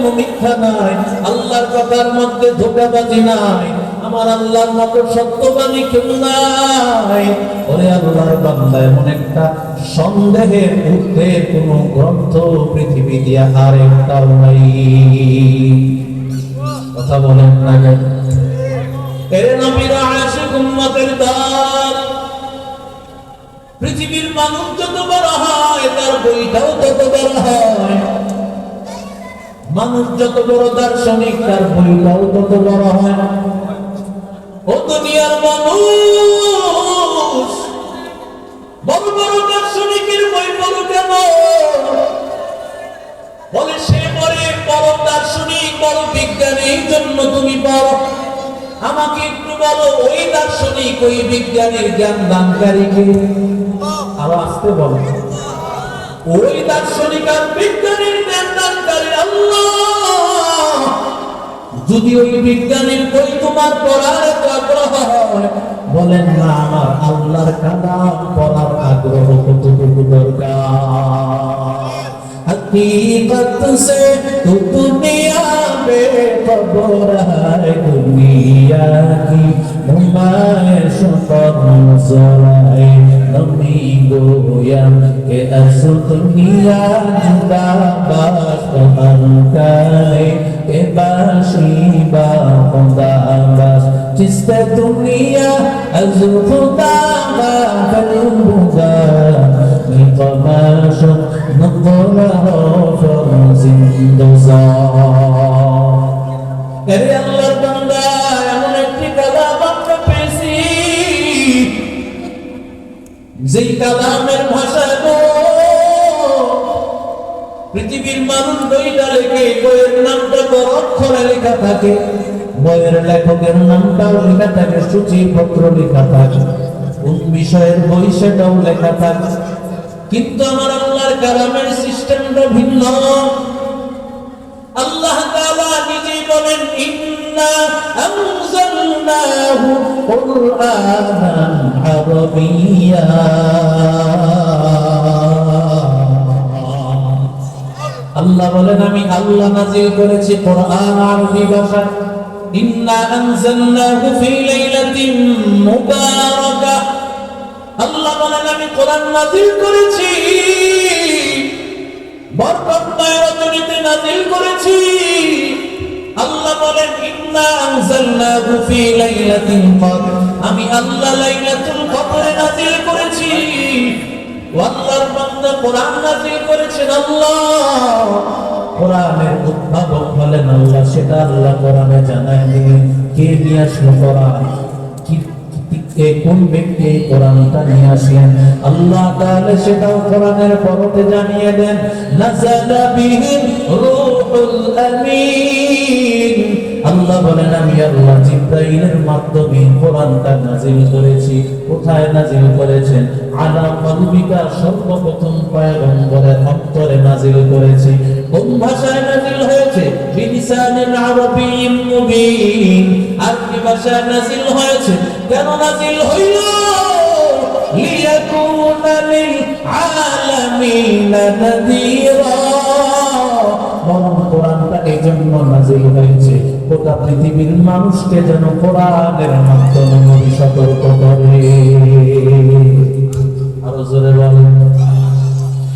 কোনো মিথ্যা নাই, আল্লাহর কথার মধ্যে ধোকাবাজি নাই, আমার আল্লাহর মতো সত্যবাদী কেউ নাই। ওরে আল্লাহর বান্দা, এমন একটা সন্দেহের ঊর্ধ্বে কোনো গ্রন্থ পৃথিবী দিয়া আর একটাও নাই। কথা বলেন না কেন? এরে নবীরা আশিক উম্মতের দান পৃথিবীর মানুষ যত বড় হয়, তার বইটাও তত বড় হয়। মানুষ যত বড় দার্শনিক তার বইটাও তত বড় হয়। ও দুনিয়ার মানুষ, বড় বড় দার্শনিকের বই বড় কেন? বলে, সে পরে বড় দার্শনিক বড় বিজ্ঞানীর জন্য তুমি বড় আমাকে একটু বলো, ওই দার্শনিক ওই বিজ্ঞানীর জ্ঞান দানকারীকে আরও আসতে বলো। ওই দার্শনিক আর বিজ্ঞানীর জ্ঞান দানকারী আল্লাহ যদি ওই বিজ্ঞানীর বই তোমার পড়ার এত আগ্রহ বলেন না, আমার আল্লাহর কালাম পড়ার আগ্রহ কতটুকু দরকার? সে তো দুনিয়া পে খবর হায় দুনিয়া কি? নুমাইশ কর নজরায় নমি গোয়া কে আসো দুনিয়া জুদা বাস কহর কালে کے باشی با خدا بس جس دنیا از خدا با قلب خدا لقماش نقل را فرزند دوزار ارے اللہ بندہ এমন একটি কাদা বাক্য পেয়েছি যেই কালামের ভাষা পৃথিবীর মানুষ বইটা লেখে, বইয়ের নামটা অক্ষরে লেখা থাকে। বইয়ের লেখকের নামটাও লেখা থাকে, সূচিপত্র লেখা থাকে। কোন বিষয়ের বই সেটাও লেখা থাকে। কিন্তু আমার আল্লাহর সিস্টেমটা ভিন্ন। আল্লাহ তাআলা নিজেই বলেন, ইন্না আনজালনাহু কুরআনান আমি আল্লাহ নাজিল করেছি কোরআন আরবি ভাষা। ইন্না আনজালনাহু ফি লাইলাতিন মুবারাকাহ আল্লাহ বলেন, আমি কোরআন নাজিল করেছি। বরকতময় রজনীতে নাজিল করেছি। আল্লাহ বলেন, ইন্না আনজালনাহু ফি লাইলাতিল কদর। আমি আল্লাহ লাইলাতুল কদরে নাজিল করেছি। আল্লাহর বান্দা কোরআন নাজিল করেছেন আল্লাহ। কোরআনের উদ্ভাবক হলেন আল্লাহ সেটা আল্লাহ কোরআনে জানায় দিলেন কে নিয়ে আসলো কোরআন? কোন ব্যক্তি কোরআনটা নিয়ে আসলেন আল্লাহ তাআলা সেটাও কোরআনের পরতে জানিয়ে দেন। আমিন। আল্লাহ বলেন, আমি আল্লাহ জিব্রাইলের মাধ্যমে কোরআনটা নাজিল করেছি। কোথায় নাজিল করেছেন? আলা কলবিকা সর্বপ্রথম পয়গম্বরের অন্তরে নাজিল করেছি। ভাষায় হয়েছে? ভাষায় হয়েছে? কেন নাজিল এই জন্য নাজিল হয়েছে, গোটা পৃথিবীর মানুষকে যেন কোরআনের মাধ্যমে সতর্ক করে। আরও জোরে বলেন।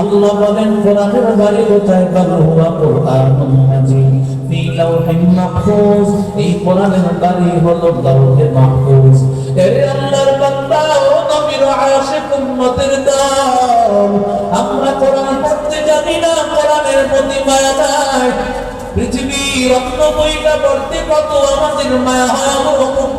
আল্লাহ বলেন কোরআনের বাড়ি কোথায়? হুয়া ফি মাহফুজ, এই কোরআনের বাড়ি হলো লাউহে মাহফুজ। এরে আল্লাহর বান্দা, ও নবীর আশিক উম্মতের দাও আমরা কোরআন পড়তে জানি না, কোরআনের প্রতি মায়া নাই। পৃথিবীর রত্ন বইটা পড়তে কত আমাদের মায়া হয় অমুক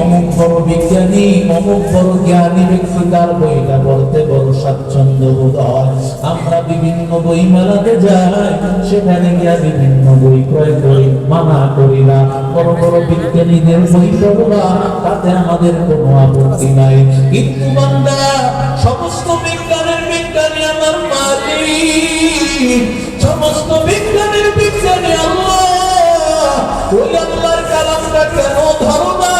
অমুক বড় বিজ্ঞানী, অমুক বড় জ্ঞানী ব্যক্তি, তার বইটা পড়তে বড় স্বাচ্ছন্দ্য বোধ হয়। আমরা বিভিন্ন বই মেলাতে যাই, সেখানে গিয়া বিভিন্ন বই ক্রয় করি, মানা করি না। বড় বড় বিজ্ঞানীদের বই পড়বা, তাতে আমাদের কোনো আপত্তি নাই। কিন্তু বান্দা, সমস্ত বিজ্ঞানের বিজ্ঞানী আমার মালিক। সমস্ত বিজ্ঞানের বিজ্ঞানী আল্লাহ। ওই আল্লাহর কালামটা কেন ধরো না?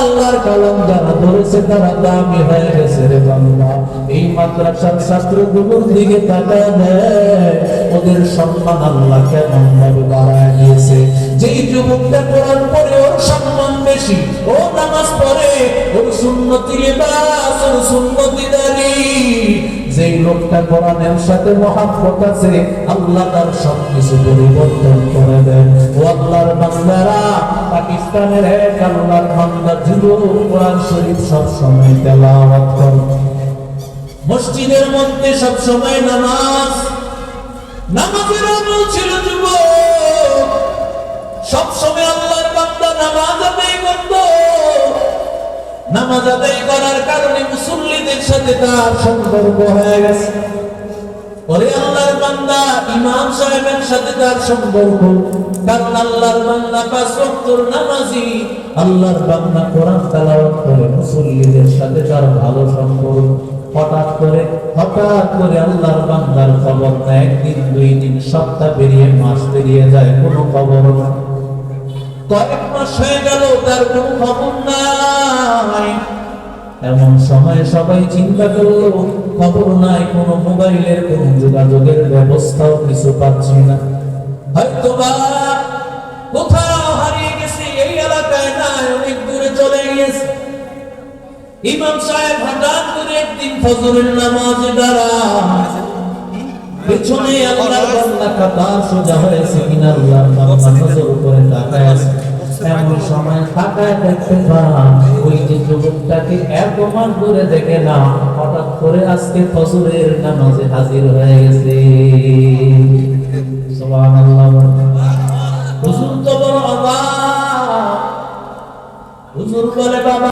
আল্লাহর কলম যারা ধরেছে তারা দামি হয়ে গেছে রে বাংলা এই মাদ্রাসার ছাত্রগুলোর দিকে তাকায় দেয় ওদের সম্মান আল্লাহ কেমন ভাবে বাড়ায় দিয়েছে। যেই যুবকটা পড়ার পরে ওর সম্মান বেশি, ও নামাজ পড়ে, ওর সুন্নতি লেবাস, ওর সুন্নতি দাড়ি যেই লোকটা কোরআনের সাথে মহাব্বত আছে, আল্লাহ তার সবকিছু পরিবর্তন করে দেন। ও আল্লাহর বান্দারা, পাকিস্তানের এক আল্লাহর বান্দা যুবক কোরআন শরীফ সব সময় তেলাওয়াত করে। মসজিদের মধ্যে সব সময় নামাজ, নামাজের আমল ছিল যুবক। সব সময় আল্লাহর বান্দা নামাজ আদায় করত। নামাজ আদায় করার কারণে মুসল্লিদের সাথে তার সম্পর্ক হয়ে গেছে। ওরে আল্লাহর বান্দা, ইমাম সাহেবের সাথে তার সম্পর্ক। কারণ আল্লাহর বান্দা নামাজি, আল্লাহর বান্দা কোরআন করে মুসল্লিদের সাথে তার ভালো সম্পর্ক। হঠাৎ করে হঠাৎ করে আল্লাহর বান্দার খবর না, একদিন, দুই দিন, সপ্তাহ পেরিয়ে, মাস পেরিয়ে যায়, কোনো খবর না কয়েক মাস হয়ে গেল, তার কোনো খবর নাই এমন সময় সবাই চিন্তা করল খবর নাই কোনো মোবাইলের কোনো যোগাযোগের ব্যবস্থাও কিছু পাচ্ছি না। হয়তো বা কোথাও হারিয়ে গেছে এই এলাকায় নাই অনেক দূরে চলে গেছে ইমাম সাহেব হঠাৎ করে একদিন ফজরের নামাজে দাঁড়ায়। পেছনে আল্লাহর বান্দা কাতার সোজা হয়েছে কিনা আল্লাহর বান্দা নজর উপরে তাকায় আছে। এমন সময় তাকায় দেখতে পান, ওই যে যুবকটাকে এক মাস ধরে দেখে না, হঠাৎ করে আজকে ফসলের নামাজে হাজির হয়ে গেছে। হুজুর হুজুর বলে, বাবা